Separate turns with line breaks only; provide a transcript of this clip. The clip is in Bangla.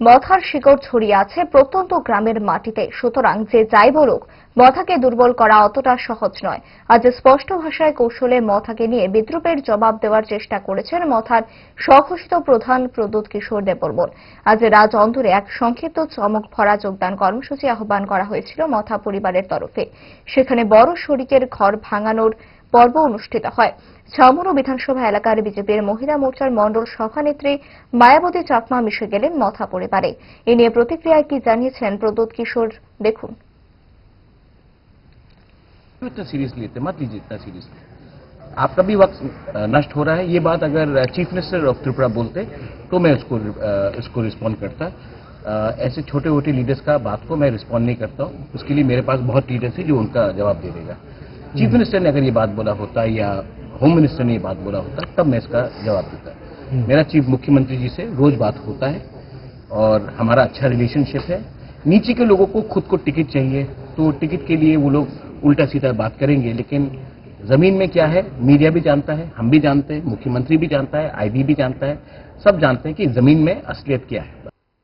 মথার শিকড় ছড়িয়ে আছে প্রত্যন্ত গ্রামের মাটিতে। সুতরাং যে যাই বলুক, মথাকে দুর্বল করা অতটা সহজ নয়। আজ স্পষ্ট ভাষায় কৌশলে মথাকে নিয়ে বিদ্রুপের জবাব দেওয়ার চেষ্টা করেছেন মথার স্বঘোষিত প্রধান প্রদ্যুৎ কিশোর দেববর্মন। আজ রাজ অন্তরে এক সংক্ষিপ্ত চমক ভরা যোগদান কর্মসূচি আহ্বান করা হয়েছিল মথা পরিবারের তরফে। সেখানে বড় শরিকের ঘর ভাঙানোর পর্ব অনুষ্ঠিত হয় ছামুরু বিধানসভা এলাকার বিজেপির মহিলা মোর্চার মণ্ডল সভানেত্রী মায়াবতী চাকমা মিশে গেলেন মথা পরিবারে এ নিয়ে প্রতিক্রিয়ায় কি জানিয়েছেন প্রদ্যুৎ কিশোর দেখুন
क्यों इतना सीरियस लेते मत लीजिए इतना सीरियसली आपका भी वक्त अ, नष्ट हो रहा है ये बात अगर चीफ मिनिस्टर ऑफ त्रिपुरा बोलते तो मैं उसको अ, इसको रिस्पॉन्ड करता अ, ऐसे छोटे छोटे लीडर्स का बात को मैं रिस्पॉन्ड नहीं करता हूँ उसके लिए मेरे पास बहुत लीडर्स है जो उनका जवाब दे देगा चीफ मिनिस्टर ने अगर ये बात बोला होता या होम मिनिस्टर ने ये बात बोला होता तब मैं इसका जवाब देता। मेरा चीफ मुख्यमंत्री जी से रोज बात होता है और हमारा अच्छा रिलेशनशिप है। नीचे के लोगों को खुद को टिकट चाहिए तो टिकट के लिए वो लोग उल्टा सीधा बात करेंगे लेकिन ज़मीन में क्या है? मीडिया भी जानता है हम भी जानते हैं मुख्यमंत्री भी जानता है आईबी भी जानता है सब जानते हैं कि ज़मीन में असलियत क्या है।